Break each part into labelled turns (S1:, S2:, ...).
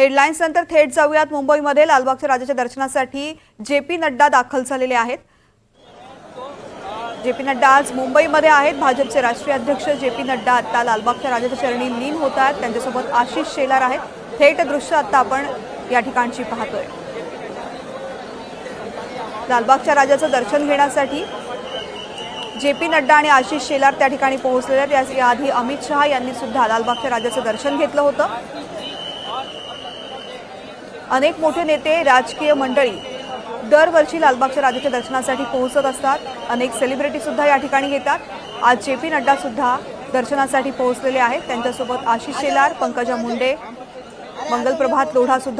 S1: Headlines नंतर थेट जाऊयात. मुंबईमध्ये लालबागच्या राजाच्या दर्शनासाठी जे पी नड्डा दाखल झालेले आहेत. जे पी नड्डा आज मुंबईमध्ये आहेत. भाजपचे राष्ट्रीय अध्यक्ष जे पी नड्डा आता लालबागच्या राजाच्या चरणी लीन होत आहेत. त्यांच्यासोबत आशिष शेलार आहेत. थेट दृश्य आता आपण या ठिकाणची पाहतोय. लालबागच्या राजाचं दर्शन घेण्यासाठी जे पी नड्डा आणि आशिष शेलार त्या ठिकाणी पोहोचलेले आहेत. याआधी अमित शहा यांनी सुद्धा लालबागच्या राजाचं दर्शन घेतलं होतं. अनेक मोठे नेते राजकीय मंडळी दरवर्षी लालबागच्या राजाच्या दर्शनासाठी पोहोचत असतात. अनेक सेलिब्रिटीसुद्धा या ठिकाणी येतात. आज जे पी नड्डासुद्धा दर्शनासाठी पोहोचलेले आहेत. त्यांच्यासोबत आशिष शेलार पंकजा मुंडे मंगल प्रभात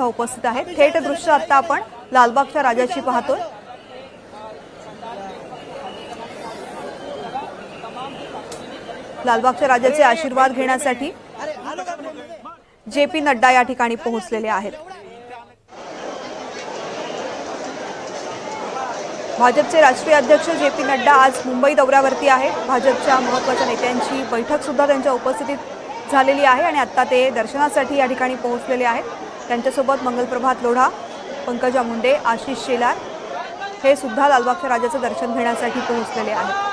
S1: उपस्थित आहेत. थेट दृश्य आत्ता आपण लालबागच्या राजाची पाहतोय लालबागच्या राजाचे आशीर्वाद घेण्यासाठी जे पी नड्डा या ठिकाणी पोहोचलेले आहेत. भाजपचे राष्ट्रीय अध्यक्ष जे पी नड्डा आज मुंबई दौऱ्यावरती आहेत. भाजपच्या महत्त्वाच्या नेत्यांची बैठकसुद्धा त्यांच्या उपस्थितीत झालेली आहे आणि आत्ता ते दर्शनासाठी या ठिकाणी पोहोचलेले आहेत. त्यांच्यासोबत मंगलप्रभात लोढा पंकजा मुंडे आशिष शेलार हे सुद्धा लालबागच्या राजाचं दर्शन घेण्यासाठी पोहोचलेले आहेत.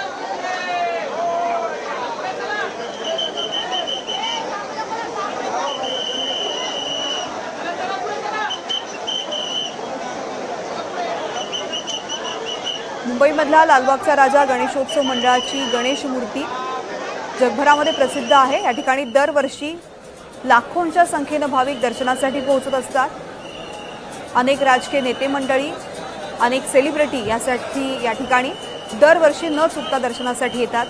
S1: मुंबईमधला लालबागचा राजा गणेशोत्सव मंडळाची गणेश मूर्ती जगभरामध्ये प्रसिद्ध आहे. या ठिकाणी दरवर्षी लाखोंच्या संख्येनं भाविक दर्शनासाठी पोहोचत असतात. अनेक राजकीय नेते मंडळी अनेक सेलिब्रिटी यासाठी या ठिकाणी दरवर्षी न चुकता दर्शनासाठी येतात.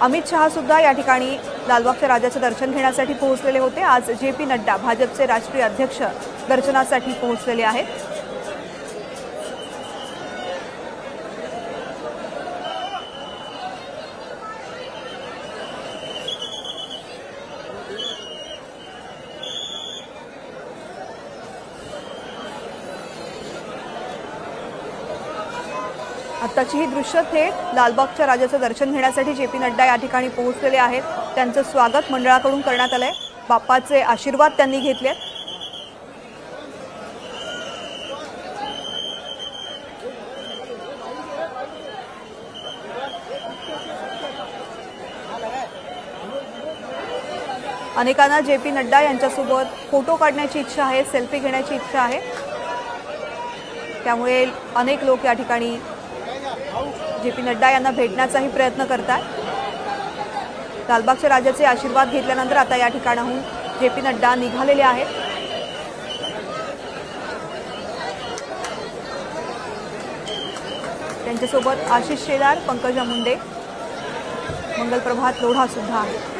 S1: अमित शहासुद्धा या ठिकाणी लालबागच्या राजाचं दर्शन घेण्यासाठी पोहोचलेले होते. आज जे पी नड्डा भाजपचे राष्ट्रीय अध्यक्ष दर्शनासाठी पोहोचलेले आहेत. आत्ताची ही दृश्य थेट लालबागच्या राजाचं दर्शन घेण्यासाठी जे पी नड्डा या ठिकाणी पोहोचलेले आहेत त्यांचं स्वागत मंडळाकडून करण्यात आलंय. बाप्पाचे आशीर्वाद त्यांनी घेतले अनेकांना जे पी नड्डा यांच्यासोबत फोटो काढण्याची इच्छा आहे सेल्फी घेण्याची इच्छा आहे. त्यामुळे अनेक लोक या ठिकाणी जे पी नड्डा यांना भेटण्याचाही प्रयत्न करतात लालबागच्या राजाचे आशीर्वाद घेतल्यानंतर आता या ठिकाणाहून जे पी नड्डा निघालेले आहेत. त्यांच्यासोबत आशिष शेलार पंकजा मुंडे मंगलप्रभात लोढा सुद्धा आहे.